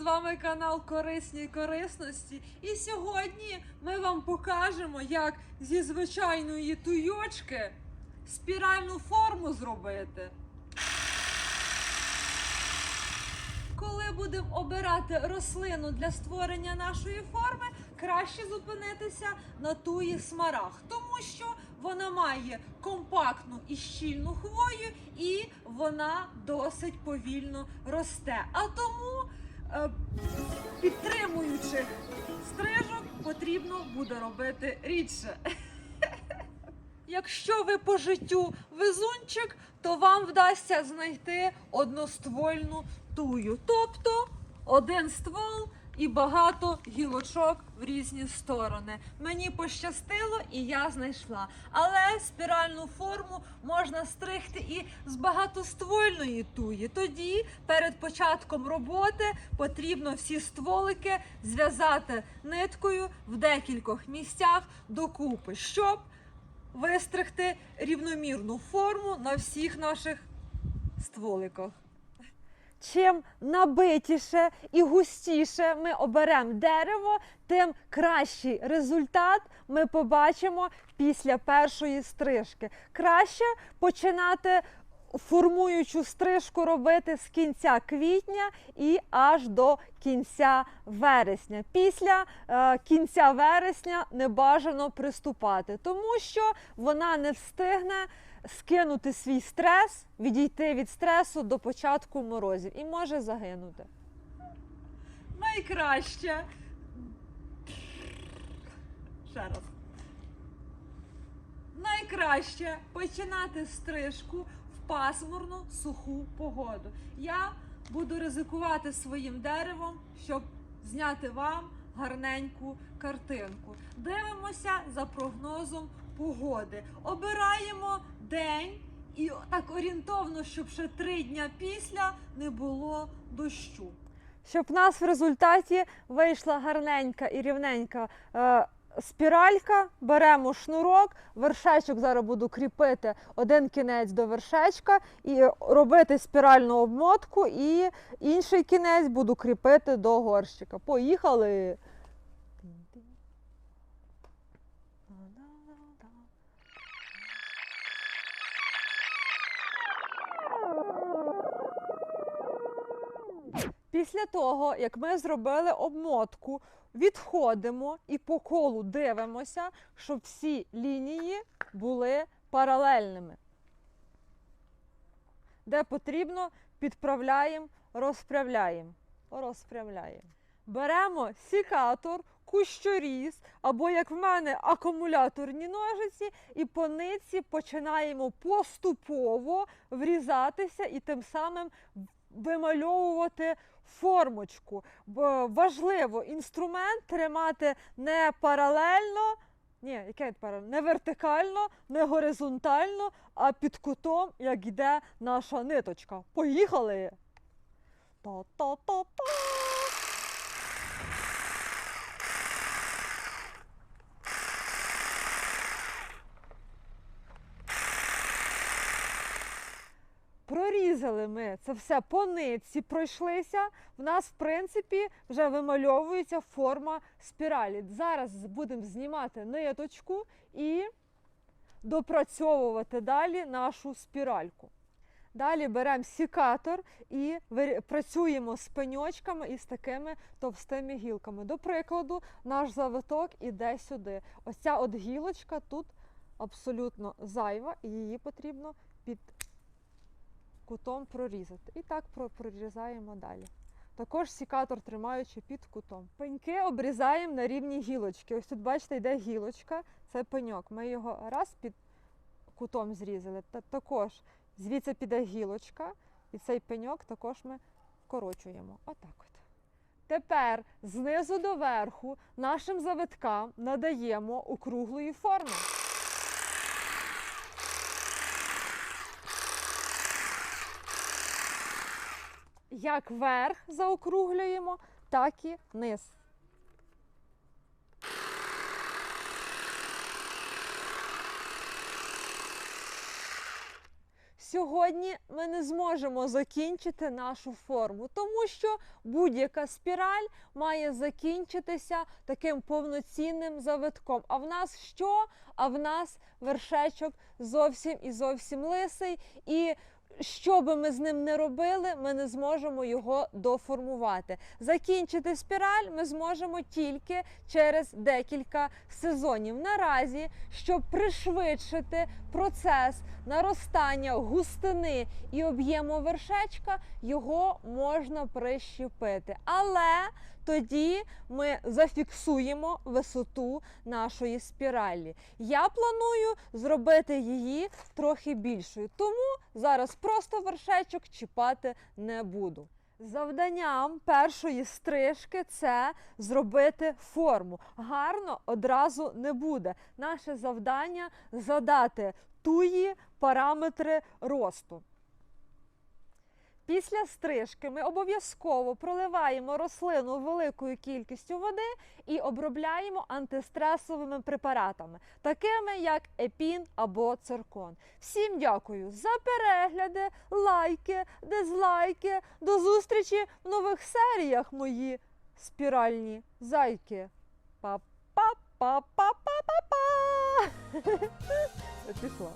З вами канал Корисні корисності. І сьогодні ми вам покажемо, як зі звичайної туйочки спіральну форму зробити. Коли будемо обирати рослину для створення нашої форми, краще зупинитися на туї смарагд, тому що вона має компактну і щільну хвою, і вона досить повільно росте. А тому підтримуючих стрижок потрібно буде робити рідше. Якщо ви по життю везунчик, то вам вдасться знайти одноствольну тую, тобто один ствол і багато гілочок в різні сторони. Мені пощастило і я знайшла. Але спіральну форму можна стригти і з багатоствольної туї. Тоді перед початком роботи потрібно всі стволики зв'язати ниткою в декількох місцях докупи, щоб вистригти рівномірну форму на всіх наших стволиках. Чим набитіше і густіше ми оберемо дерево, тим кращий результат ми побачимо після першої стрижки. Краще починати формуючу стрижку робити з кінця квітня і аж до кінця вересня. Після е, кінця вересня не бажано приступати, тому що вона не встигне скинути свій стрес, відійти від стресу до початку морозів і може загинути. Найкраще. Ще раз. Найкраще починати стрижку в пасмурну суху погоду. Я буду ризикувати своїм деревом, щоб зняти вам гарненьку картинку. Дивимося за прогнозом погоди. Обираємо день і так орієнтовно, щоб ще три дня після не було дощу. Щоб в нас в результаті вийшла гарненька і рівненька е, спіралька, беремо шнурок, вершечок зараз буду кріпити один кінець до вершечка і робити спіральну обмотку, і інший кінець буду кріпити до горщика. Поїхали! Після того, як ми зробили обмотку, відходимо і по колу дивимося, щоб всі лінії були паралельними. Де потрібно, підправляємо, розправляємо. Розправляємо. Беремо сікатор, кущоріз, або, як в мене, акумуляторні ножиці, і по нитці починаємо поступово врізатися і тим самим вимальовувати формочку. Важливо інструмент тримати не паралельно, ні, яке паралельно, не вертикально, не горизонтально, а під кутом, як йде наша ниточка. Поїхали! Та-та-та-та! Прорізали ми це все по нитці, пройшлися. В нас, в принципі, вже вимальовується форма спіралі. Зараз будемо знімати ниточку і допрацьовувати далі нашу спіральку. Далі беремо сікатор і працюємо з пеньочками і з такими товстими гілками. До прикладу, наш завиток іде сюди. Ось ця от гілочка тут абсолютно зайва, і її потрібно під кутом прорізати. І так про- прорізаємо далі. Також сікатор тримаючи під кутом. Пеньки обрізаємо на рівні гілочки. Ось тут, бачите, йде гілочка, це пеньок. Ми його раз під кутом зрізали. Та також звідси піде гілочка, і цей пеньок також ми вкорочуємо. Отак от. Тепер знизу до верху нашим завиткам надаємо округлої форми. Як верх заокруглюємо, так і низ. Сьогодні ми не зможемо закінчити нашу форму, тому що будь-яка спіраль має закінчитися таким повноцінним завитком. А в нас що? А в нас вершечок зовсім і зовсім лисий. І що би ми з ним не робили, ми не зможемо його доформувати. Закінчити спіраль ми зможемо тільки через декілька сезонів. Наразі, щоб пришвидшити процес наростання густини і об'єму вершечка, його можна прищепити. Але тоді ми зафіксуємо висоту нашої спіралі. Я планую зробити її трохи більшою, тому зараз просто вершечок чіпати не буду. Завданням першої стрижки це зробити форму. Гарно одразу не буде. Наше завдання задати туї параметри росту. Після стрижки ми обов'язково проливаємо рослину великою кількістю води і обробляємо антистресовими препаратами, такими як епін або циркон. Всім дякую за перегляди, лайки, дизлайки. До зустрічі в нових серіях, мої спіральні зайки. Па-па-па-па-па-па-па! Пішла.